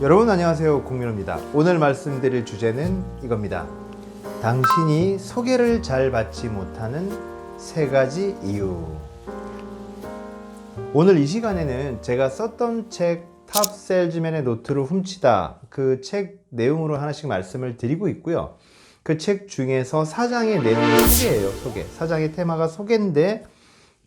여러분 안녕하세요. 공민호입니다. 오늘 말씀드릴 주제는 이겁니다. 당신이 소개를 잘 받지 못하는 세 가지 이유. 오늘 이 시간에는 제가 썼던 책 탑셀즈맨의 노트를 훔치다 그 책 내용으로 하나씩 말씀을 드리고 있고요. 그 책 중에서 사장의 내용이 소개예요 소개. 사장의 테마가 소개인데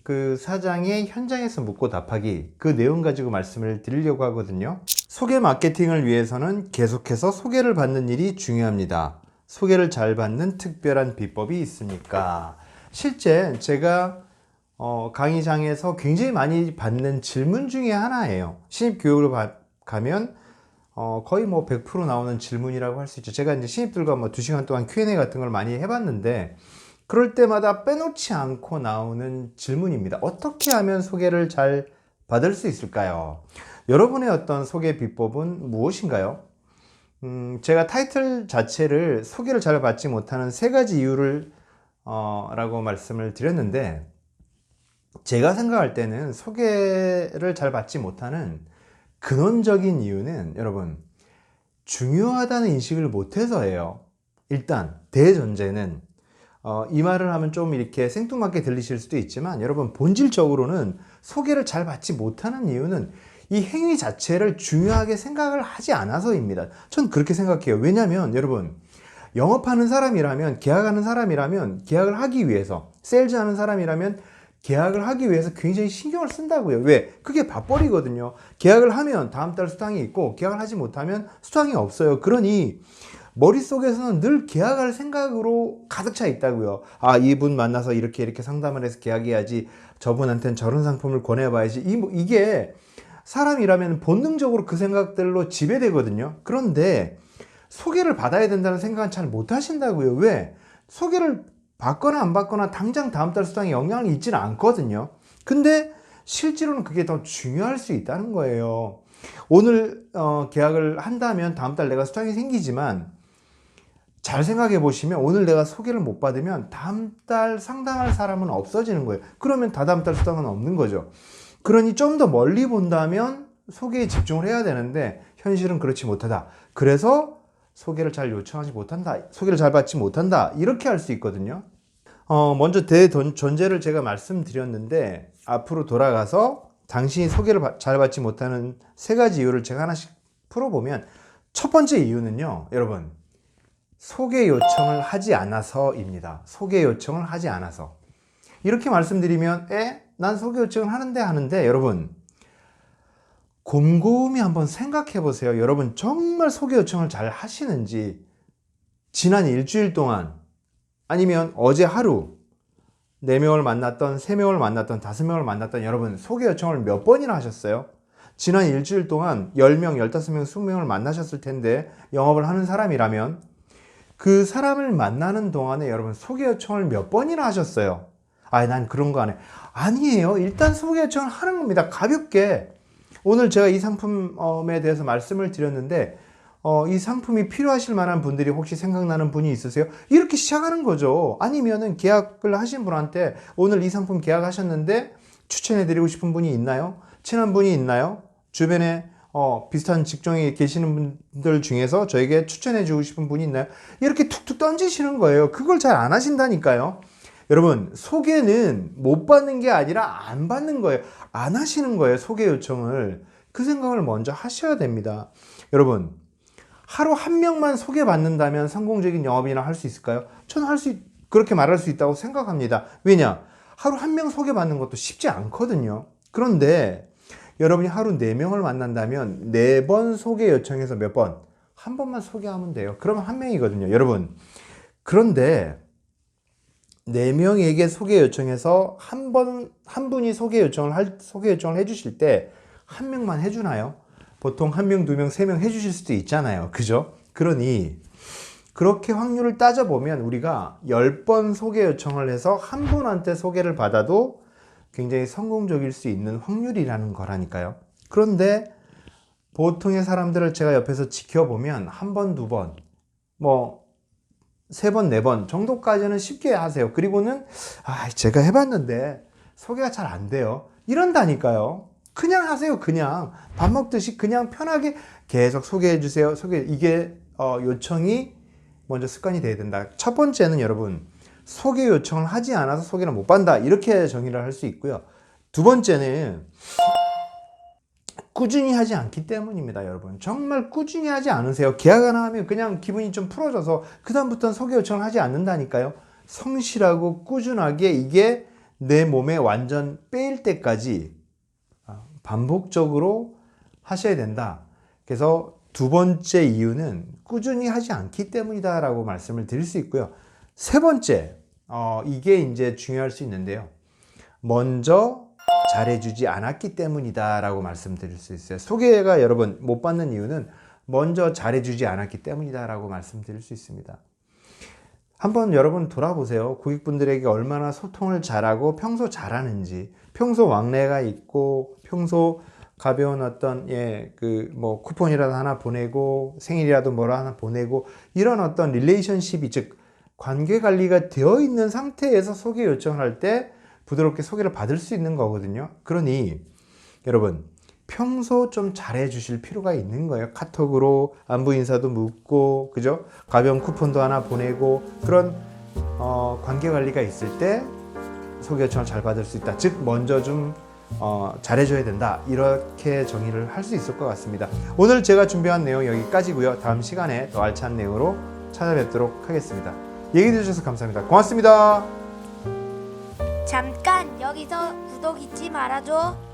그 사장의 현장에서 묻고 답하기 그 내용 가지고 말씀을 드리려고 하거든요. 소개 마케팅을 위해서는 계속해서 소개를 받는 일이 중요합니다. 소개를 잘 받는 특별한 비법이 있습니까? 실제 제가 어, 강의장에서 굉장히 많이 받는 질문 중에 하나예요. 신입 교육을 바- 가면 어, 거의 뭐 100% 나오는 질문이라고 할 수 있죠. 제가 이제 신입들과 뭐 2시간 동안 Q&A 같은 걸 많이 해봤는데 그럴 때마다 빼놓지 않고 나오는 질문입니다. 어떻게 하면 소개를 잘 받을 수 있을까요? 여러분의 어떤 소개 비법은 무엇인가요? 음, 제가 타이틀 자체를 소개를 잘 받지 못하는 세 가지 이유를 어, 라고 말씀을 드렸는데 제가 생각할 때는 소개를 잘 받지 못하는 근원적인 이유는 여러분 중요하다는 인식을 못해서예요. 일단 대전제는 어, 이 말을 하면 좀 이렇게 생뚱맞게 들리실 수도 있지만 여러분 본질적으로는 소개를 잘 받지 못하는 이유는 이 행위 자체를 중요하게 생각을 하지 않아서입니다. 전 그렇게 생각해요. 왜냐하면 여러분 영업하는 사람이라면 계약하는 사람이라면 계약을 하기 위해서 세일즈하는 사람이라면 계약을 하기 위해서 굉장히 신경을 쓴다고요. 왜? 그게 밥벌이거든요. 계약을 하면 다음 달 수당이 있고 계약을 하지 못하면 수당이 없어요. 그러니 머릿속에서는 늘 계약할 생각으로 가득 차 있다고요. 아, 이분 만나서 이렇게 이렇게 상담을 해서 계약해야지. 저분한테는 저런 상품을 권해봐야지. 이, 뭐- 이게 사람이라면 본능적으로 그 생각들로 지배되거든요. 그런데 소개를 받아야 된다는 생각은 잘 못 하신다고요. 왜? 소개를 받거나 안 받거나 당장 다음 달 수당에 영향이 있지는 않거든요. 근데 실제로는 그게 더 중요할 수 있다는 거예요. 오늘 어, 계약을 한다면 다음 달 내가 수당이 생기지만 잘 생각해 보시면 오늘 내가 소개를 못 받으면 다음 달 상담할 사람은 없어지는 거예요. 그러면 다다음 달 수당은 없는 거죠. 그러니 좀 더 멀리 본다면 소개에 집중을 해야 되는데 현실은 그렇지 못하다. 그래서 소개를 잘 요청하지 못한다. 소개를 잘 받지 못한다. 이렇게 할 수 있거든요. 어, 먼저 대전제를 제가 말씀드렸는데 앞으로 돌아가서 당신이 소개를 받- 잘 받지 못하는 세 가지 이유를 제가 하나씩 풀어보면 첫 번째 이유는요, 여러분. 소개 요청을 하지 않아서입니다. 소개 요청을 하지 않아서. 이렇게 말씀드리면, 에? 난 소개 요청을 하는데 하는데, 여러분. 곰곰이 한번 생각해 보세요. 여러분, 정말 소개 요청을 잘 하시는지, 지난 일주일 동안, 아니면 어제 하루, 4명을 만났던, 3명을 만났던, 5명을 만났던 여러분, 소개 요청을 몇 번이나 하셨어요? 지난 일주일 동안 10명, 15명, 20명을 만나셨을 텐데, 영업을 하는 사람이라면, 그 사람을 만나는 동안에 여러분 소개 요청을 몇 번이나 하셨어요? 아, 난 그런 거 안 해. 아니에요. 일단 소개 요청을 하는 겁니다. 가볍게. 오늘 제가 이 상품에 대해서 말씀을 드렸는데, 어, 이 상품이 필요하실 만한 분들이 혹시 생각나는 분이 있으세요? 이렇게 시작하는 거죠. 아니면은 계약을 하신 분한테 오늘 이 상품 계약하셨는데 추천해 드리고 싶은 분이 있나요? 친한 분이 있나요? 주변에 어, 비슷한 직종에 계시는 분들 중에서 저에게 추천해 주고 싶은 분이 있나요? 이렇게 툭툭 던지시는 거예요. 그걸 잘 안 하신다니까요. 여러분, 소개는 못 받는 게 아니라 안 받는 거예요. 안 하시는 거예요. 소개 요청을. 그 생각을 먼저 하셔야 됩니다. 여러분, 하루 한 명만 소개받는다면 성공적인 영업이나 할 수 있을까요? 저는 할 수, 그렇게 말할 수 있다고 생각합니다. 왜냐? 하루 한 명 소개받는 것도 쉽지 않거든요. 그런데 여러분이 하루 네명을 만난다면 네번 소개 요청해서 몇 번? 한 번만 소개하면 돼요. 그러면 한 명이거든요. 여러분. 그런데 네 명에게 소개 요청해서 한 번, 한 분이 소개 요청을 할, 소개 요청을 해주실 때 한 명만 해주나요? 보통 한 명, 두 명, 세 명 해주실 수도 있잖아요. 그죠? 그러니, 그렇게 확률을 따져보면 우리가 10번 소개 요청을 해서 한 분한테 소개를 받아도 굉장히 성공적일 수 있는 확률이라는 거라니까요. 그런데 보통의 사람들을 제가 옆에서 지켜보면 한 번, 두 번, 뭐, 세 번, 네 번 정도까지는 쉽게 하세요. 그리고는, 아, 제가 해봤는데 소개가 잘 안 돼요. 이런다니까요. 그냥 하세요. 그냥 밥 먹듯이 그냥 편하게 계속 소개해 주세요. 소개 이게 어, 요청이 먼저 습관이 돼야 된다. 첫 번째는 여러분 소개 요청을 하지 않아서 소개를 못 받는다. 이렇게 정의를 할 수 있고요. 두 번째는 꾸준히 하지 않기 때문입니다, 여러분. 정말 꾸준히 하지 않으세요. 계약 하나 하면 그냥 기분이 좀 풀어져서 그 다음부터는 소개 요청을 하지 않는다니까요. 성실하고 꾸준하게 이게 내 몸에 완전 빼일 때까지 아, 반복적으로 하셔야 된다. 그래서 두 번째 이유는 꾸준히 하지 않기 때문이다 라고 말씀을 드릴 수 있고요. 세 번째, 어, 이게 이제 중요할 수 있는데요. 먼저 잘해주지 않았기 때문이다 라고 말씀드릴 수 있어요. 소개가 여러분 못 받는 이유는 먼저 잘해주지 않았기 때문이다 라고 말씀드릴 수 있습니다. 한번 여러분 돌아보세요. 고객분들에게 얼마나 소통을 잘하고 평소 잘하는지, 평소 왕래가 있고, 평소 가벼운 어떤 예 그 뭐 쿠폰이라도 하나 보내고 생일이라도 뭐라 하나 보내고 이런 어떤 릴레이션십이 즉 관계 관리가 되어 있는 상태에서 소개 요청을 할때 부드럽게 소개를 받을 수 있는 거거든요. 그러니 여러분 평소 좀 잘해 주실 필요가 있는 거예요. 카톡으로 안부 인사도 묻고 그죠? 가벼운 쿠폰도 하나 보내고 그런 어, 관계 관리가 있을 때 소개 요청을 잘 받을 수 있다. 즉 먼저 좀 어, 잘해줘야 된다. 이렇게 정의를 할 수 있을 것 같습니다. 오늘 제가 준비한 내용 여기까지고요. 다음 시간에 더 알찬 내용으로 찾아뵙도록 하겠습니다. 얘기 해주셔서 감사합니다. 고맙습니다. 잠깐 여기서 구독 잊지 말아줘.